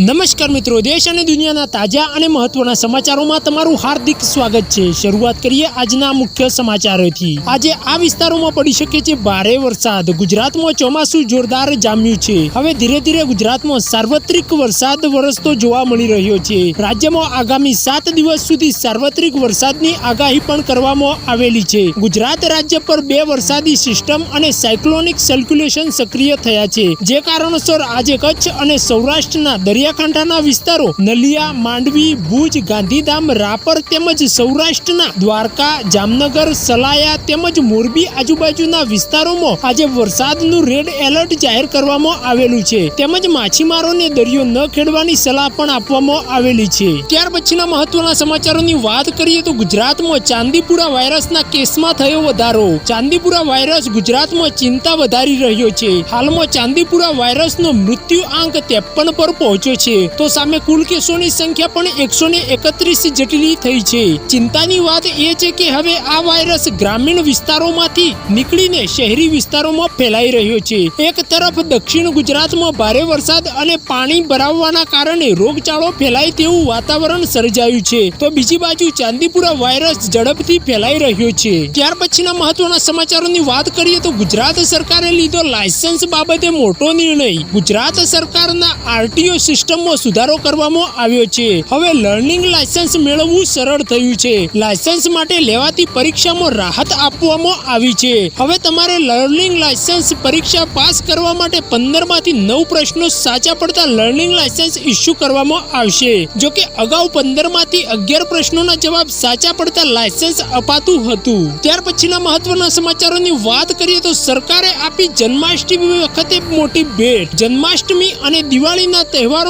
નમસ્કાર મિત્રો, દેશ અને દુનિયાના તાજા અને મહત્વના સમાચારોમાં તમારું હાર્દિક સ્વાગત છે. શરૂઆત કરીએ આજના મુખ્ય સમાચારોથી. આજે આ વિસ્તારોમાં પડી શકે છે ભારે વરસાદ. ગુજરાતમાં ચોમાસું જોરદાર જામ્યું છે. હવે ધીરે ધીરે ગુજરાતમાં સાર્વત્રિક વરસાદ વરસતો જોવા મળી રહ્યો છે. રાજ્યમાં આગામી સાત દિવસ સુધી સાર્વત્રિક વરસાદની આગાહી પણ કરવામાં આવેલી છે. ગુજરાત રાજ્ય પર બે વરસાદી સિસ્ટમ અને સાયક્લોનિક સર્ક્યુલેશન સક્રિય થયા છે. જે કારણોસર આજે કચ્છ અને સૌરાષ્ટ્રના દરિયાકાંઠાના વિસ્તારો નલિયા, માંડવી, ભુજ, ગાંધીધામ, રાપર તેમજ સૌરાષ્ટ્રના દ્વારકા, જામનગર, સલાયા તેમજ મોરબી આજુબાજુના વિસ્તારોમાં આજે વરસાદનું રેડ એલર્ટ જાહેર કરવામાં આવેલું છે. તેમજ માછીમારોને દરિયો ન ખેડવાની સલાહ પણ આપવામાં આવેલી છે. ત્યાર પછીના મહત્વના સમાચારોની વાત કરીએ તો ગુજરાતમાં ચાંદીપુરા વાયરસના કેસમાં થયો વધારો. ચાંદીપુરા વાયરસ ગુજરાતમાં ચિંતા વધારી રહ્યો છે. હાલમાં ચાંદીપુરા વાયરસનો મૃત્યુ આંક ત્રેપન પર પહોંચ્યો છે. તો સામે કુલ કેસોની સંખ્યા પણ એકસો એકત્રીસ જેટલી થઈ છે. ચિંતાની વાત એ છે કે હવે આ વાયરસ ગ્રામીણ વિસ્તારોમાંથી નીકળીને શહેરી વિસ્તારોમાં ફેલાઈ રહ્યો છે. એક તરફ દક્ષિણ ગુજરાતમાં ભારે વરસાદ અને પાણી ભરાવવાના કારણે રોગચાળો ફેલાય તેવું વાતાવરણ સર્જાયું છે. તો બીજી બાજુ ચાંદીપુરા વાયરસ ઝડપથી ફેલાઈ રહ્યો છે. ત્યાર પછીના મહત્વના સમાચારોની વાત કરીએ તો ગુજરાત સરકારે લીધો લાયસન્સ બાબતે મોટો નિર્ણય. ગુજરાત સરકારના આરટીઓ સિસ્ટમમાં સુધારો કરવામાં આવ્યો છે. હવે લર્નિંગ લાયસન્સ મેળવવું સરળ થયું છે. લાયસન્સ માટે લેવાતી પરીક્ષામાં રાહત આપવામાં આવી છે. હવે તમારે લર્નિંગ લાયસન્સ પરીક્ષા પાસ કરવા માટે પંદરમાંથી નવ પ્રશ્નો સાચા પડતા લર્નિંગ લાયસન્સ ઇસ્યુ કરવામાં આવશે. જો કે અગાઉ પંદરમાંથી અગિયાર પ્રશ્નોના જવાબ સાચા પડતા લાયસન્સ અપાતું હતું. ત્યાર પછીના મહત્વના સમાચારોની વાત કરીએ તો સરકારે આપી જન્માષ્ટમી વખતે મોટી ભેટ. જન્માષ્ટમી અને દિવાળીના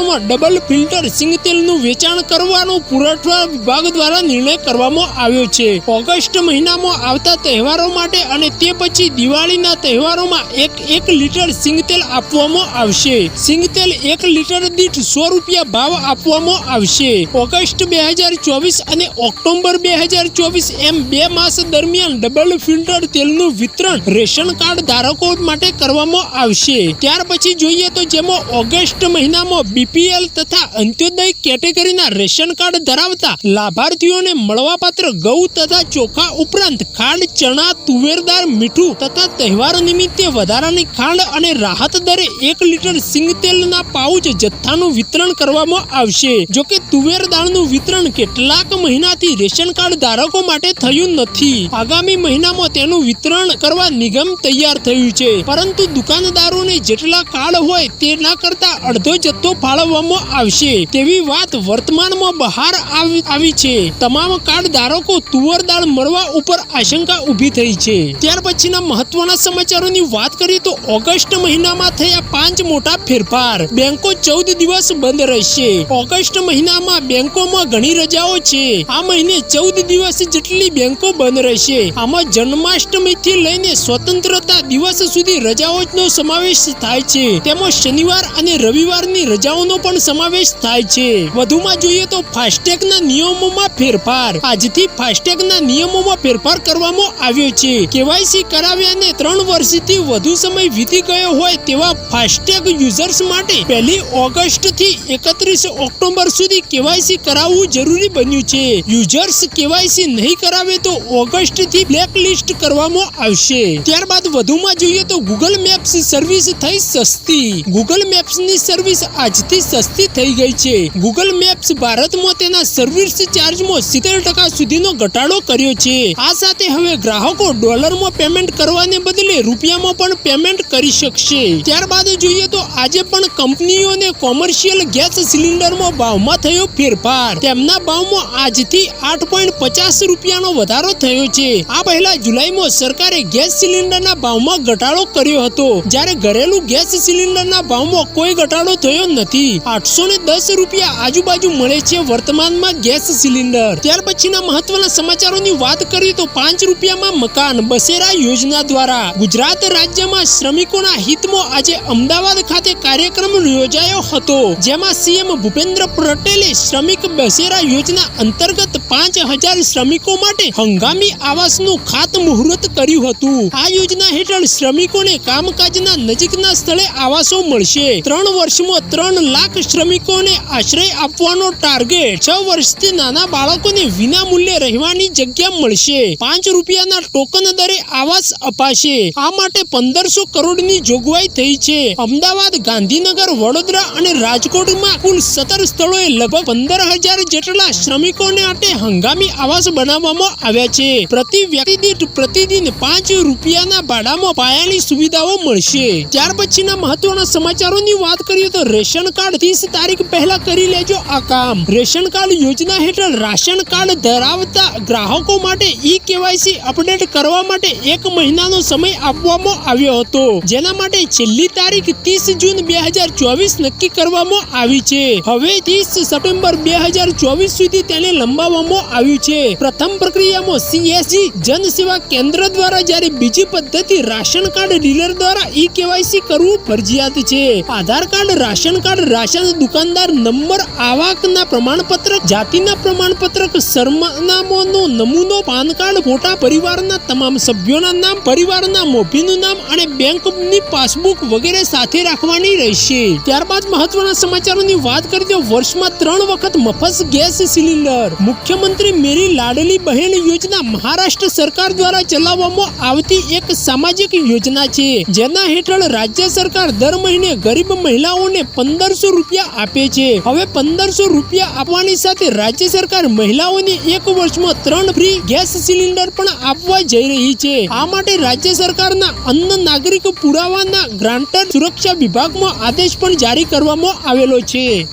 તહેવારોમાં ડબલ ફિલ્ટર સિંગતેલનું વેચાણ કરવાનો પુરવઠા વિભાગ દ્વારા નિર્ણય કરવામાં આવ્યો છે. ઓગસ્ટ મહિનામાં આવતા તહેવારો માટે અને તે પછી દિવાળીના તહેવારોમાં એક એક લીટર સિંગતેલ આપવામાં આવશે. સિંગતેલ એક લીટર દીઠ સો રૂપિયા ભાવ આપવામાં આવશે. ઓગસ્ટ બે હજાર ચોવીસ અને ઓક્ટોબર બે હજાર ચોવીસ એમ બે માસ દરમિયાન ડબલ ફિલ્ટર તેલનું વિતરણ રેશન કાર્ડ ધારકો માટે કરવામાં આવશે. ત્યાર પછી જોઈએ તો જેમાં ઓગસ્ટ મહિનામાં બીપીએલ તથા અંત્યોદય કેટેગરીના રેશન કાર્ડ ધરાવતા લાભાર્થીઓને મળવાપાત્ર ઘઉં તથા ચોખા ઉપરાંત ખાંડ, ચણા તુવેરદાર મીઠું તથા તહેવાર નિમિત્તે વધારાની ખાંડ અને રાહત દરે એક લીટર સિંગતેલના પાઉચ જથ્થાનું વિતરણ કરવામાં આવશે. જો કે તુવેર દાળનું વિતરણ કેટલાક મહિનાથી રેશન કાર્ડ ધારકો માટે થયું નથી. આગામી મહિનામાં તેનું વિતરણ કરવા નિગમ તૈયાર થયું છે. પરંતુ દુકાનદારોને જેટલા કાર્ડ હોય તેના કરતા અડધો જથ્થો ફાળવવામાં આવશે. તેવી વાત વર્તમાનમાં બહાર આવી છે. તમામ કાર્ડ ધારકો તુવર દાળ મળવા ઉપર આશંકા ઊભી થઈ છે. ત્યાર પછીના મહત્વના સમાચારોની વાત કરીએ તો ઓગસ્ટ મહિનામાં થયા પાંચ મોટા ફેરફાર. બેંકો ચૌદ દિવસ બંધ રહેશે. ઓગસ્ટ મહિનામાં બેંકોમાં ઘણી રજાઓ છે. આ મહિને ચૌદ દિવસ જેટલી બેંકો બંધ રહેશે. આમાં જન્માષ્ટમી થી લઈને સ્વતંત્રતા દિવસ સુધી રજાઓનો સમાવેશ થાય છે. તેમાં શનિવાર અને રવિવારની રજાઓનો પણ સમાવેશ થાય છે. વધુમાં જોઈએ તો ફાસ્ટેગના નિયમોમાં ફેરફાર. આજથી ફાસ્ટેગના નિયમોમાં ફેરફાર કરવામાં આવ્યો છે. કેવાયસી કરાવ્યાને ત્રણ વર્ષથી વધુ સમય વીતી ગયો હોય તેવા ફાસ્ટેગ યુઝર્સ માટે પહેલી ઓગસ્ટથી એકત્રીસ ઓક્ટોબર સુધી કેવાયસી કરાવવું જરૂરી બન્યું છે. યુઝર્સ કેવાયસી નહીં કરાવે તો ઓગસ્ટથી બ્લેક લિસ્ટ કરવામાં આવશે. ત્યારબાદ વધુમાં જોઈએ તો ગૂગલ મેપ્સ સર્વિસ થઈ સસ્તી. ગૂગલ મેપ્સની સર્વિસ આજથી સસ્તી થઈ ગઈ છે. ગૂગલ મેપ્સ ભારતમાં તેના સર્વિસ ચાર્જમાં સિત્તેર ટકા સુધીનો ઘટાડો કર્યો છે. આ સાથે હવે ગ્રાહકો ડોલરમાં પેમેન્ટ કરવાને બદલે રૂપિયામાં પણ પેમેન્ટ કરી શકશે. ત્યારબાદ જોઈએ તો આજે પણ કંપનીઓને કોમર્શિયલ ગેસ સિલિન્ડરમાં ભાવમાં થયો ફેરફાર. તેમના ભાવમાં આજથી આઠ પોઈન્ટ પચાસ રૂપિયાનો વધારો થયો છે. આ પહેલા જુલાઈમાં સરકારે ગેસ સિલિન્ડરના ભાવમાં ઘટાડો કર્યો હતો. જ્યારે ઘરેલું ગેસ સિલિન્ડરના ભાવમાં કોઈ ઘટાડો થયો નથી. આઠસો ને દસ રૂપિયા આજુબાજુ મળે છે વર્તમાનમાં ગેસ સિલિન્ડર. ત્યાર પછીના મહત્વના સમાચારોની વાત કરીએ તો પાંચ રૂપિયામાં મકાન બસેરા યોજના દ્વારા. ગુજરાત રાજ્યમાં શ્રમિકોના હિતમાં આજે અમદાવાદ ખાતે કાર્યક્રમ યોજાયો હતો, જેમાં સીએમ ભૂપેન્દ્ર પટેલે શ્રમિક બસેરા યોજના અંતર્ગત પાંચ હજાર શ્રમિકો માટે હંગામી આવાસનું ખાતમુહૂર્ત કર્યું હતું. આ યોજના હેઠળ શ્રમિકોને કામકાજના નજીકના સ્થળે આવાસો મળશે. ત્રણ વર્ષમાં ત્રણ લાખ શ્રમિકોને આશ્રય આપવાનો ટાર્ગેટ છ વર્ષથી નાના બાળકોને વિના મૂલ્યે રહેવાની જગ્યા મળશે. પાંચ રૂપિયાના ટોકન દરે આવાસ અપાશે. આ માટે પંદરસો કરોડની જોગવાઈ થઈ છે. અમદાવાદ, ગાંધીનગર, વડોદરા અને રાજકોટમાં કુલ સત્તર સ્થળોએ લગભગ પંદર હજાર જેટલા શ્રમિકોને માટે હંગામી આવાસ બનાવવામાં આવ્યા છે. પ્રતિ વ્યક્તિ દીઠ પ્રતિદિન પાંચ રૂપિયાના ભાડામાં પાયાની સુવિધાઓ મળશે. ત્યાર પછીના મહત્વના સમાચારોની વાત કરીએ તો રેશન કાર્ડ ત્રીસ તારીખ પહેલા કરી લેજો આ કામ રેશન કાર્ડ યોજના હેઠળ રાશન કાર્ડ ધરાવતા ગ્રાહકો માટે ઈ કેવાયસી અપડેટ કરવા માટે એક મહિનાનો સમય આપવામાં આવ્યો હતો. જેના માટે છેલ્લી તારીખ ત્રીસ જૂન બે હજાર ચોવીસ નક્કી કરવામાં આવી છે. હવે ત્રીસ સપ્ટેમ્બર બે હજાર ચોવીસ સુધી તેને લંબાવવામાં આવ્યું છે. પ્રથમ પ્રક્રિયામાં સીએસજી જન સેવા કેન્દ્ર દ્વારા જ્યારે બીજી પદ્ધતિ રાશન કાર્ડ ડીલર દ્વારા ઈ કેવાયસી કરવું ફરજિયાત છે. Aadhaar card, ration card ration દુકાનદાર નંબર આવકના પ્રમાણપત્ર, જાતિના પ્રમાણપત્રક, સરનામાનો નમૂનો, પાન કાર્ડ ફોટા પરિવારના તમામ સભ્યોના નામ, પરિવારના મોભીનું નામ અને બેંકની પાસબુક વગેરે સાથે રાખવાની રહેશે. ત્યારબાદ મહત્વના સમાચારોની વાત કરી તો વર્ષમાં ત્રણ વખત મફત ગેસ સિલિન્ડર. મુખ્યમંત્રી મેરી લાડલી બહેન યોજના મહારાષ્ટ્ર સરકાર દ્વારા ચલાવવામાં આવતી એક સામાજિક યોજના છે, જેના હેઠળ રાજ્ય સરકાર દર મહિને ગરીબ મહિલાઓને પંદરસો રૂપિયા આપે છે. હવે પંદરસો રૂપિયા આપવાની સાથે રાજ્ય સરકાર મહિલાઓને એક વર્ષમાં ત્રણ ફ્રી ગેસ સિલિન્ડર પણ આપવા જઈ રહી છે. આ માટે રાજ્ય સરકારના અન્ન નાગરિક પુરાવાના ગ્રાન્ટર સુરક્ષા વિભાગમાં આદેશ પણ જારી કરવામાં આવેલો છે.